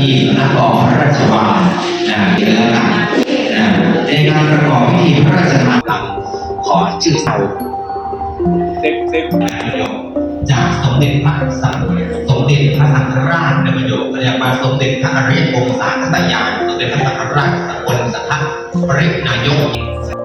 ที่สำนักกองพระราชวังนะเป็นแล้วกันนะในการประกอบพิธีพระราชทานหลังขอชื่อเสาเซ็กเซ็กจากสมเด็จพระสังสมเด็จพระสังฆราชในประโยคเรียกว่าสมเด็จพระอริยวงศาคตยานสมเด็จพระสังฆราชสกลสัทธปรินายก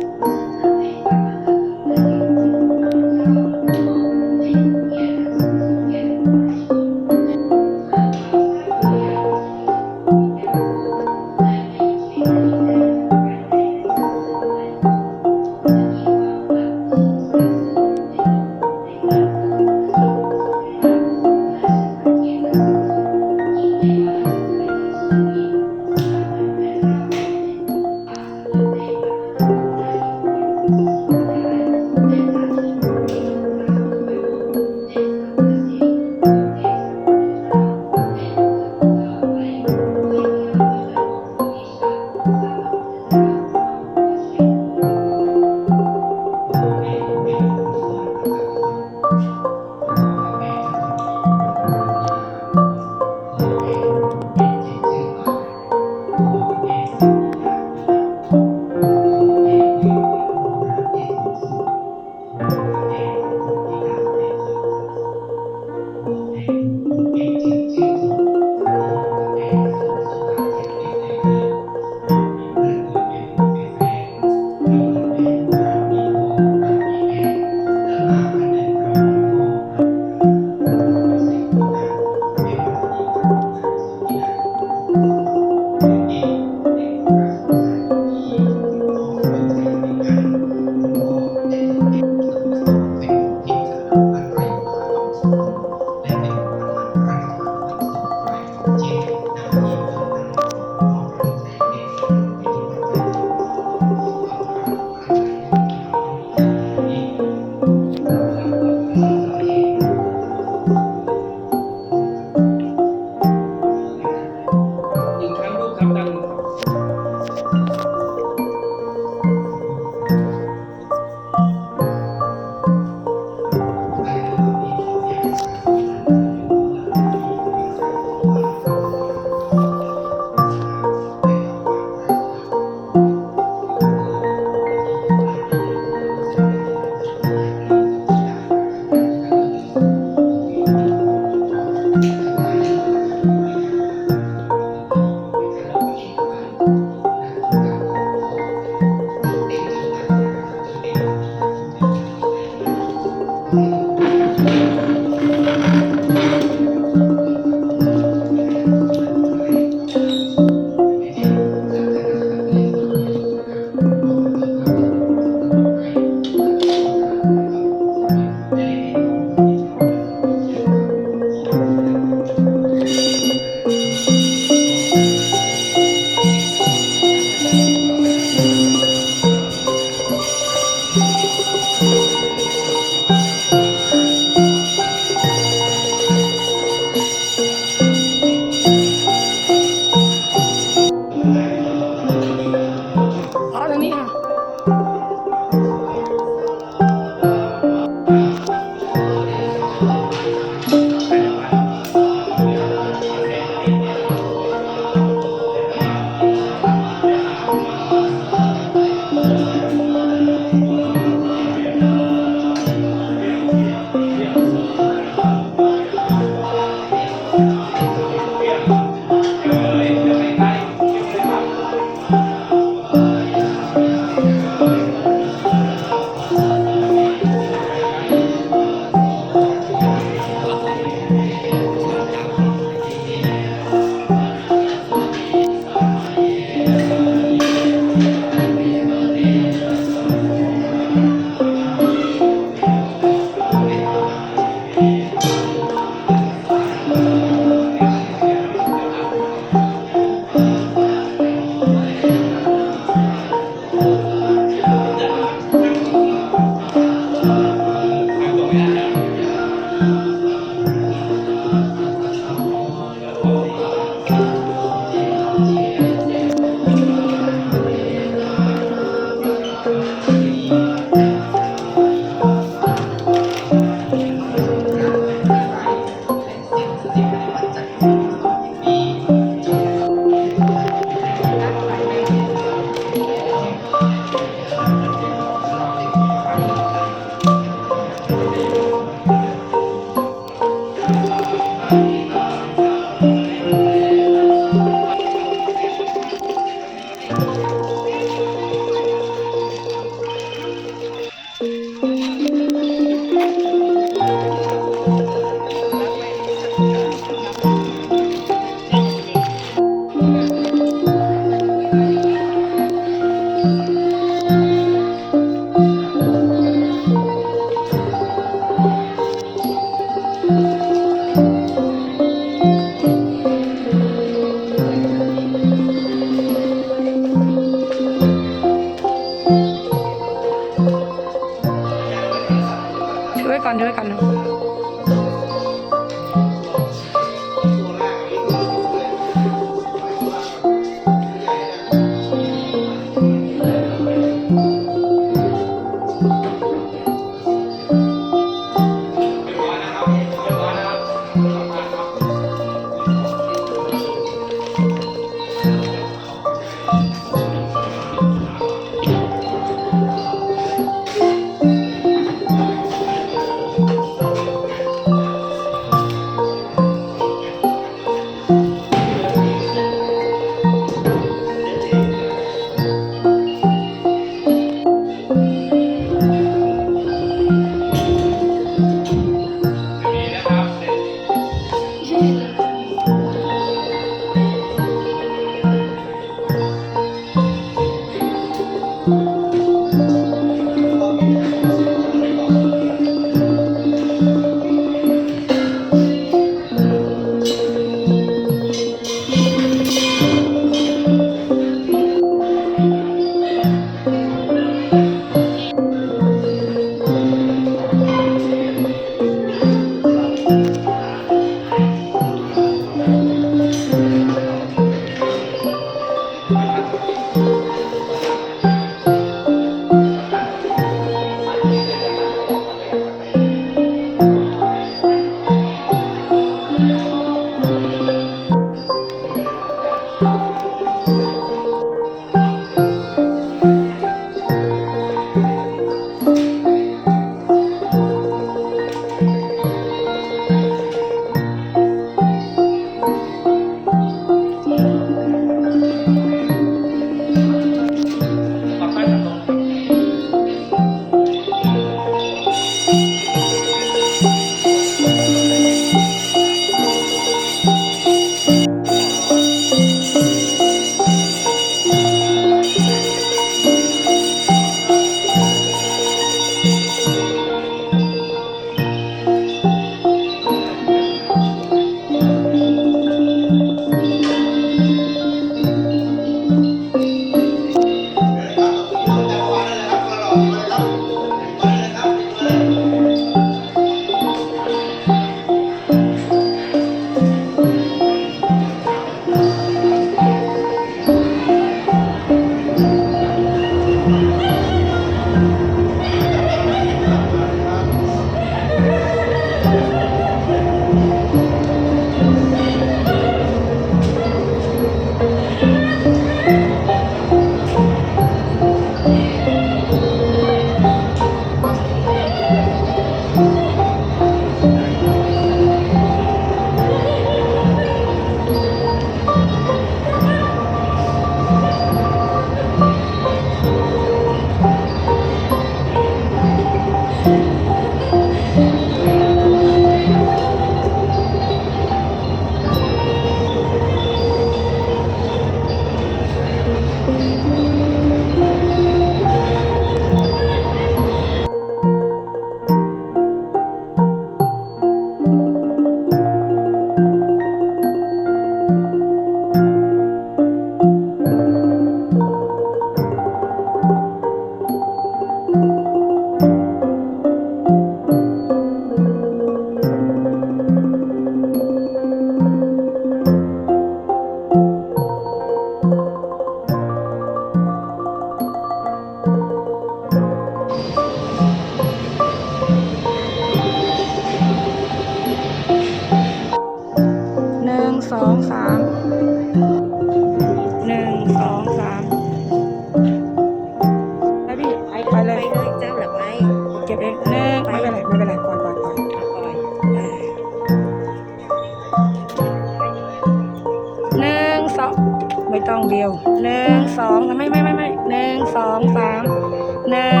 นึ่ง